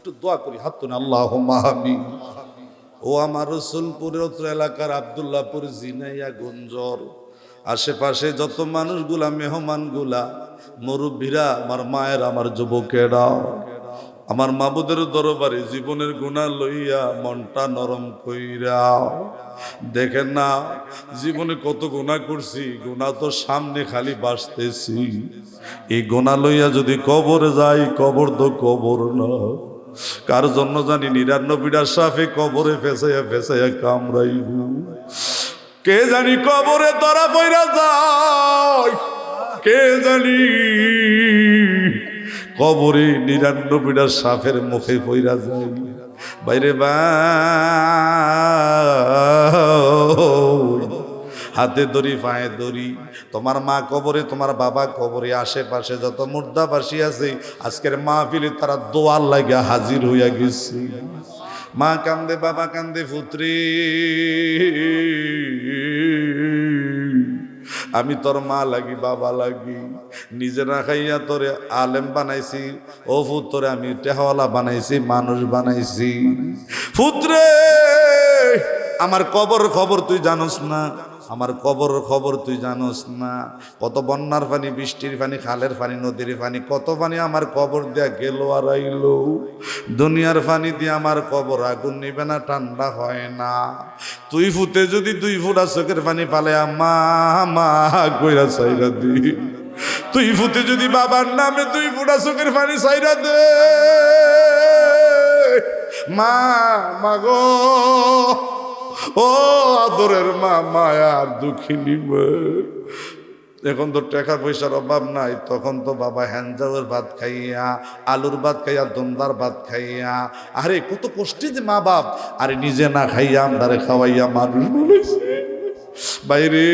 একটু দোয়া করি, হাত তুলে আল্লাহ মাহাবি ও আমার রসুলপুরের এলাকার আবদুল্লাপুর জিনাইয়া গঞ্জর। আশেপাশে যত মানুষগুলা, মেহমানগুলা, মুরব্বীরা, আমার মায়ের, আমার যুবকেরা, আমার মাবুদের দরবারে জীবনের গুণা লইয়া মনটা নরম কইরা, দেখেন না, জীবনে কত গুণা করছি গুণা তো সামনে খালি বাসতেছি। এই গুণা লইয়া যদি কবরে যাই, কবর তো কবর না। কার জন্য জানি নিরানব্বইটা সাফে কবরে ফেসাইয়া ফেসাইয়া কামড়াইব। কে জানি কবরে ধরা পইরা যায়? কে জানি? কবরে নিরানব্বইটা সাফের মুখে পইরা যায়। বাইরে বা হাতে দড়ি, পায়ে দড়ি। তোমার মা কবরে, তোমার বাবা কবরে, আশেপাশে যত মুর্দাবাসী আছে, আজকের মাহফিলে তারা দোয়ার লাগা হাজির হইয়া গেছে। মা কান্দে, বাবা কান্দে, পুত্রী। আমি তোর মা লাগি, বাবা লাগি। নিজে না খাইয়া তোরে আলেম বানাইছি। ও পুত্রে আমি টেহওয়ালা বানাইছি, মানুষ বানাইছি। পুত্রে, আমার কবর খবর তুই জানোস না। আমার কবর খবর তুই জানোস না। কত বন্যার পানি, বৃষ্টির পানি, খালের পানি, নদীর পানি, কত পানি আমার কবর দিয়া গেল আর আইলো। দুনিয়ার পানি দিয়ে আমার কবর আগুন নিবে না, ঠান্ডা হয় না। তুই ফুটে যদি দুই ফুটা চোখের পানি পালে আমা মা চাইরা দি। তুই ফুতে যদি বাবার নামে দুই ফুটা চোখের পানি চাইরা দে। মা মাগো ও আদরের মা মায়ার দুঃখিনী। এখন তো টাকা পয়সার অভাব নাই, তখন তো বাবা হ্যান্ডাওয়ের ভাত খাইয়া, আলুর ভাত খাইয়া দমদার ভাত খাইয়া, আরে কত কষ্টে যে মা বাপ। আরে নিজে না খাইয়া আমদারে খাওয়াইয়া মানুষ বলেছে। বাইরে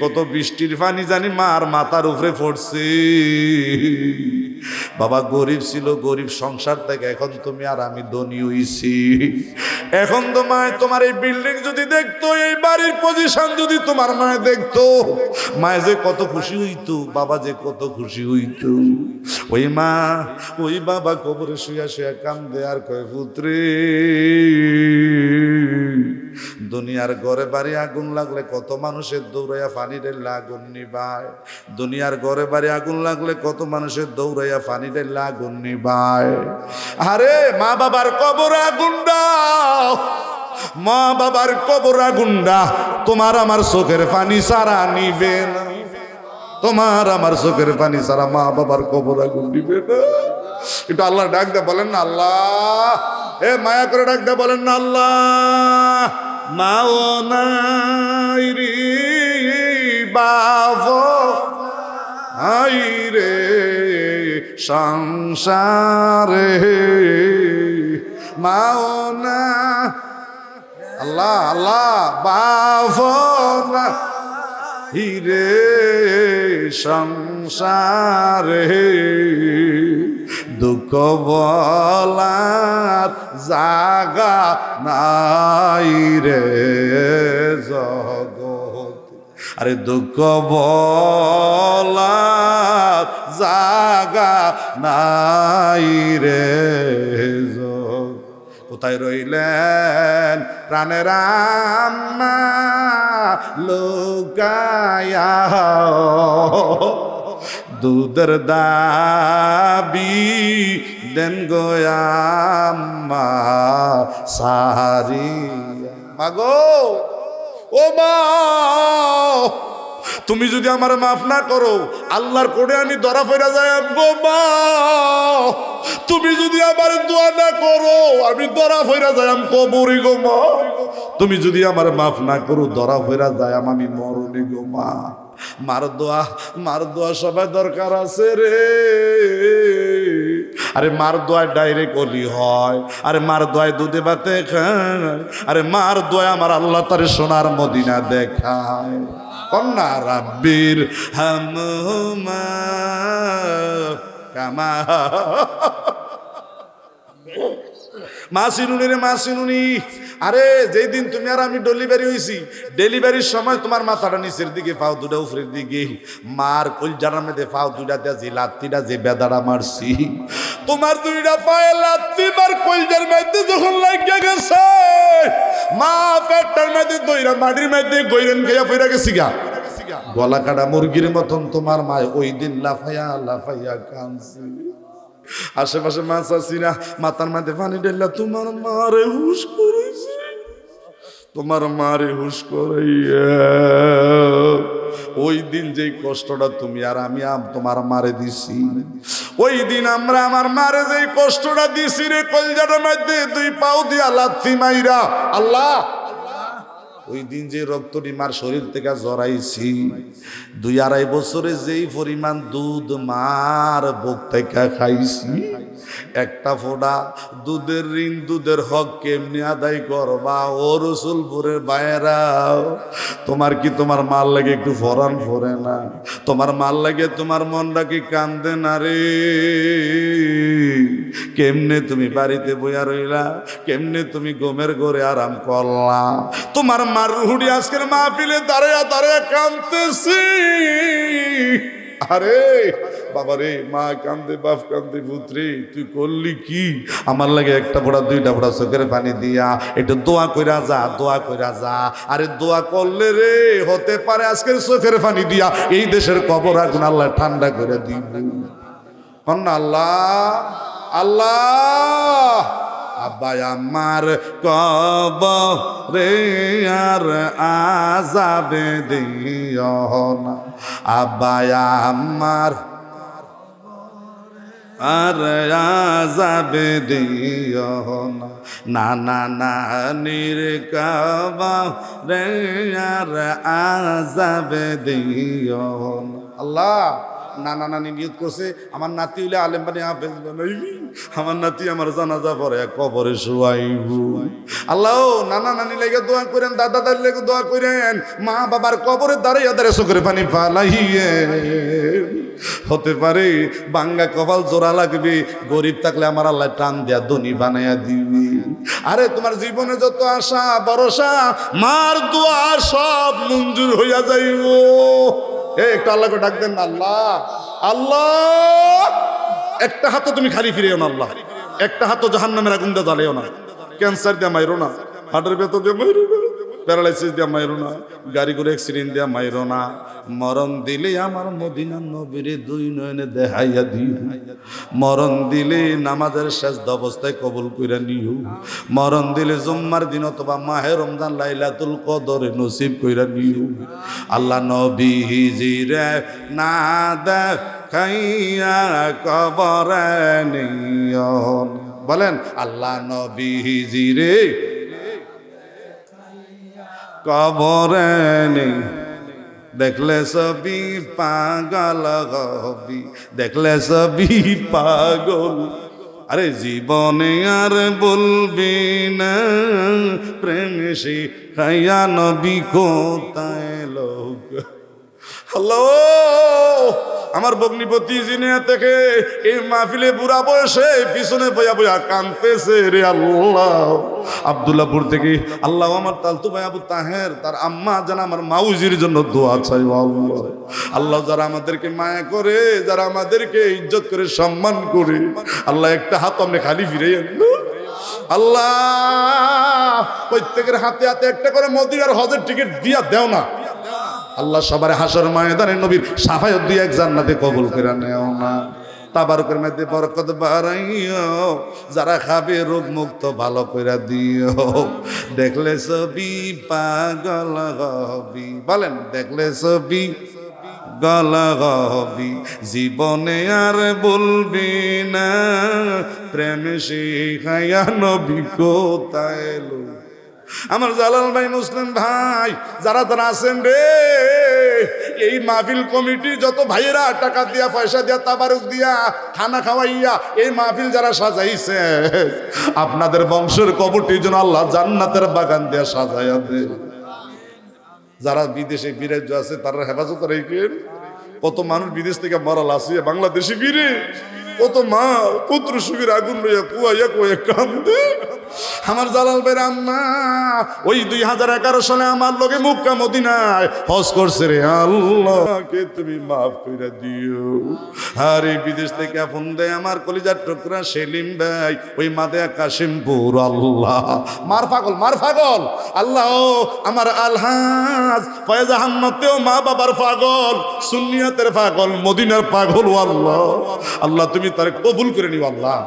কত বৃষ্টির পানি জানি মার মাথার উপরে পড়ছে। বাবা গরিব ছিল, গরিব সংসার থেকে এখন তুমি আর আমি ধনী হইছি। এখন তো মায় তোমার এই বিল্ডিং যদি দেখতো, এই বাড়ির পজিশন যদি তোমার মায় দেখতো, মায় যে কত খুশি হইতো, বাবা যে কত খুশি হইতো। ওই মা, ওই বাবা কবরে শুয়া শুয়া কান্দে আর কয়, পুত্রে দুনিয়ার ঘরে বাড়ি আগুন লাগলে কত মানুষের দৌড়াইয়া পানি ঢেললে আগুন নিবায়। দুনিয়ার ঘরে বাড়ি আগুন লাগলে কত মানুষের দৌড়াইয়া পানি ঢেললে আগুন নিবায়। আরে, মা বাবার কবর আগুন মা বাবার কবর আগুন তোমার আমার চোখের পানি সারা নিবে তোমার আমার চোখের পানি সারা মা বাবার কবর আগুন নিবে একটু আল্লাহ ডাক দে বলেন না, আল্লাহ। এ, মায়া করে ডাক দে বলেন না, আল্লাহ। মাও নাই রে বাব আই রে সংসারে। মাও না আল্লাহ আল্লাহ, বাব না হিরে সংসারে। দুঃখ বলার জাগা নাই রে জগৎ আরে দুঃখ বলার জাগা নাই রে জগৎ কোথায় রইলেন প্রাণের আম্মা? লোকায়া দুধের দাবি দেন গোয়াম্মা সারি মাগো, ও মা, তুমি যদি আমার মাফ না করো, আল্লাহর কোডে আমি ধরা ফেরা যাই গো মা। তুমি যদি আমার দোয়া না করো, আমি ধরা ফেরা যাই কবরি গো মা। তুমি যদি আমার মাফ না করো, ধরা ফেরা যাই আমি মরণি গো মা। মার দোয়া মার দোয়া সবাই দরকার আছে রে। আরে মার দোয়ায় ডাইরেক্ট অলি হয়, আরে মার দোয়ায় দুধে ভাতে খায়, আরে মার দোয়ায় আমার আল্লাহ তার সোনার মদিনা দেখায়। কন্যা রাব্বির হামমা কামা। মাসিনুনি রে মাসিনুনি আরে, যেই দিন তুমি আর আমি ডেলিভারি হয়েছি ডেলিভারির সময় তোমার মাথাটা নিচের দিকে, পাও দুটা উপরের দিকে। মার কলজার মধ্যে পাও দুটা দিয়ে যে লাত্তিটা, যে বেদাটা মারছি। তোমার দুইটা পায়ে লাত্তি তিবার কলজার মধ্যে যখন লাগিয়া গেছে, মা পেটটার মধ্যে দইরা, মাটির মধ্যে গইরেন গিয়া ফিরে গেছি গা। গলা কাটা মুরগির মতন তোমার মা ওই দিন লাফাইয়া লাফাইয়া কানছে আশেপাশে মাছ না, মাথার মধ্যে পানি ঢেললা তোমার মারে হুশ করেছে। তোমার মারে হুশ করাইয়া। ওই দিন যেই কষ্টটা তুমি আর আমি আম- তোমার মারে দিছি। ওই দিন আমরা আমার মারে যেই কষ্টটা দিছি রে, কলজাটার মধ্যে দুই পাও দিয়া লাথি মাইরা, আল্লাহ ওই দিন যে রক্তটি মার শরীর থেকে জড়াইছি, দুই আড়াই বছরে যেই পরিমাণ দুধ মার বুক থেকে খাইছি একটা ফোড়া দুধের ঋণ, দুধের হক কেমনি আদায় করবা? ও রসুলপুরের বাইরাও তোমার কি তোমার মাল লাগে একটু ফরান ফরে না? তোমার মাল লাগে, তোমার মনটা কি কান্দে না রে? কেমনে তুমি বাড়িতে বইয়া রইলা? কেমনে তুমি গমের ঘরে আরাম করলা? তোমার মার রুহুডি আজকের মাহফিলে দাঁড়ায়া দাঁড়ায়া কান্দতেছি আরে বাবা রে মা কান্দে, বাপ কান্দে, পুত্রে, তুই করলি কি? আমার লাগে একটা ফোড়া দুইটা ফোড়া চোখের পানি দিয়া। একটু দোয়া কইরা যা, দোয়া কইরা যা। আরে দোয়া করলে রে, হতে পারে আজকের চোখের পানি দিয়া। এই দেশের কবর আগুন আল্লাহ ঠান্ডা করে দিব। কন্যা আল্লাহ আল্লাহ। আব্বাই আমার কব রে আর আজাবে দিও না। আব্বাই আমার আর আজাবে দিও না। না না নির কাবা রে, আর আজাবে দিও আল্লাহ নানা নানি নিয়ত করছে। আমার নাতি হইলে আলেম বানি হাফেজ বানাইবি আমার নাতি আমার জানাজা পরে কবরে শুয়াইব আল্লাহ নানা নানি লেগে দোয়া করেন দাদা দাদি লেগে দোয়া করেন। মা বাবার কবরে দাঁড়িয়ে দাঁড়িয়ে চোখের পানি ফালাইয়ে। হতে পারে বাঙ্গা কপাল জোড়া লাগবে, গরিব থাকলে আমার আল্লাহ টান দেয়া ধনী বানাইয়া দিবি। আরে, তোমার জীবনে যত আশা, ভরসা, মার দোয়া সব মঞ্জুর হইয়া যাইব। এ, একটু আল্লাহকে ডাক দেন আল্লাহ আল্লাহ। একটা হাতও তুমি খালি ফিরেও না, আল্লাহ। একটা হাতও জাহান নামের আগুন দিয়ে জ্বালেও না। ক্যান্সার দিয়ে মাইরো না। হার্টের ভেতর দিয়ে মাইরো না। প্যারালাইসিস দিয়ে মাইরো না, গাড়ি করে অ্যাক্সিডেন্ট দিয়ে মাইরো না। মরণ দিলে আমার মদিনার নবীরে দুই নয়নে দেখাইয়া দিও। মরণ দিলে নামাজের শেষ অবস্থায় কবুল কইরা নিও। মরণ দিলে জুম্মার দিন অথবা মাহে রমজান লাইলাতুল কদরে নসিব কইরা নিও। আল্লাহ নবী হিজিরে না দেখাইয়া কবরে নিও। বলেন, আল্লাহ নবী হিজিরে কবরে নেই। দেখলে সবই পাগল হবি। দেখলে সবই পাগল। আরে জীবনে আর বলবি না, প্রেম খাইয়া নবী কোথায় লোক? হ্যালো আমার বগ্নিপতি জিনিয়া থেকে এই মাহফিলে বুড়া বয়সে পিছনে বইয়া বয়া কানতেছে রে আল্লাহ। আবদুল্লাপুর থেকে আল্লাহ আমার তালতু ভাই আবু তাহের, তার আম্মা যেন আমার মাউজির জন্য দোয়া চাই আল্লাহ। আল্লাহ যারা আমাদেরকে মায়া করে, যারা আমাদেরকে ইজ্জত করে, সম্মান করে, আল্লাহ একটা হাত আপনি খালি ফিরে আল্লাহ, প্রত্যেকের হাতে হাতে একটা করে মদিনার হজের টিকিট দিয়া দেও না। আল্লাহ সবার হাসর ময়দানে নবীর সাফায়ত দুই এক জান্নাতে কবুল করে নেও না। তাবারকের মধ্যে বরকত বাড়াইও, যারা খাবে রোগ মুক্ত ভালো করে দিও। দেখলে ছবি পাগল হবি, বলেন, দেখলে ছবি গল হবি। জীবনে আর বলবি না, প্রেম শিখাইয়া নবী কোথায় আমার জালাল ভাই মুসলিম ভাই, যারা তারা আছেন রে, এই মাহফিল কমিটি যত ভাইয়েরা টাকা দিয়া, পয়সা দিয়া, তাবারুক দিয়া, খানা খাওয়াইয়া, এই মাহফিল যারা সাজাইছে, আপনাদের বংশের কবরটির জন্য আল্লাহ জান্নাতের বাগান দিয়া সাজাইয়া দে যারা বিদেশে বিরাজ্য আছে, তারা হেফাজত রেখেন। কত মানুষ বিদেশ থেকে মারা আসিয়া বাংলাদেশে ফিরে। কত মা, পুত্র সুখের আগুন লইয়া কুয়াইয়া কুয়াইয়া কান্দে আমার জালাল বের আম্মা, ওই দুই হাজার এগারো সালে আমার লোকে মুক্কা মদিনায় হজ করছে রে আল্লাহকে তুমি মাফ করে দিও। আর এই বিদেশ থেকে ফোন দেয় আমার কলিজার টুকরা সেলিম ভাই, ওই মাদে কাশিমপুর, আল্লাহ। মার পাগল মার পাগল। আল্লাহ, আমার আলহাজ ফয়েজ আহমদেও মা বাবার পাগল, সুন্নিয়াতের পাগল, মদিনার পাগল, আল্লাহ। আল্লাহ, তুমি তার কবুল করে নিও আল্লাহ।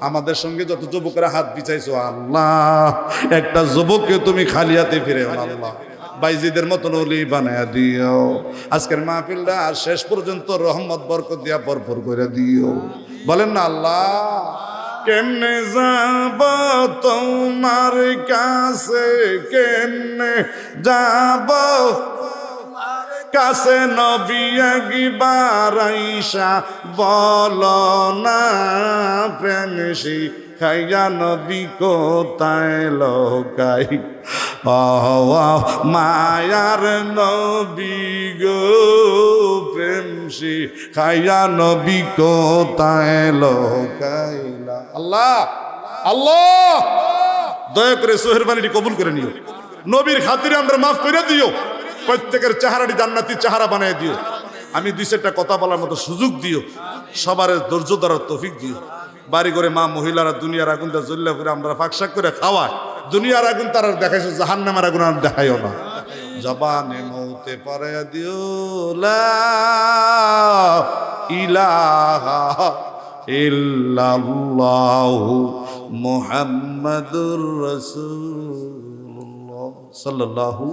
আমাদের সঙ্গে যত যুবকেরা হাত বিছাইছো আল্লাহ, একটা যুবককে তুমি খালি হাতে ফিরে আল্লাহ। বাইজিদের মতন অলি বানায়া দিও। আজকের মাহফিলটা আর শেষ পর্যন্ত রহমত, বরকত দিয়া ভরপুর করে দিও। বলেন না, আল্লাহ, কেমনে যাব তোমার কাছে? কেমনে যাব কাছে নবী একবার আইসা বল না প্রেম শিখাইয়া নবী কোথায় লোকাই? মায়ার নবী গো প্রেম শিখাইয়া নবী কোথায় লোকাইলা আল্লাহ আল্লাহ! দয়া করে সোহের বাণীটি কবুল করে নিও। নবীর খাতিরে আমরা মাফ করে দিও। প্রত্যেকের চেহারাটি জান্নাতি চেহারা বানিয়ে দিও। আমি দুই চারটা কথা বলার মতো সুযোগ দিও। সবার ধৈর্য ধরার তৌফিক দিও। বাড়ি করে মা, মহিলারা দুনিয়ার আগুনটা জ্বললে করে আমরা ফাঁকশাক করে খাওয়ায় দুনিয়ার আগুন তারা দেখাইছো জাহান নামের আগুন আর দেখাইও না। জবানে মৌতে পারে দিও ইলাহা ইল্লাল্লাহু মুহাম্মাদুর রাসূলুল্লাহ সাল্লাল্লাহু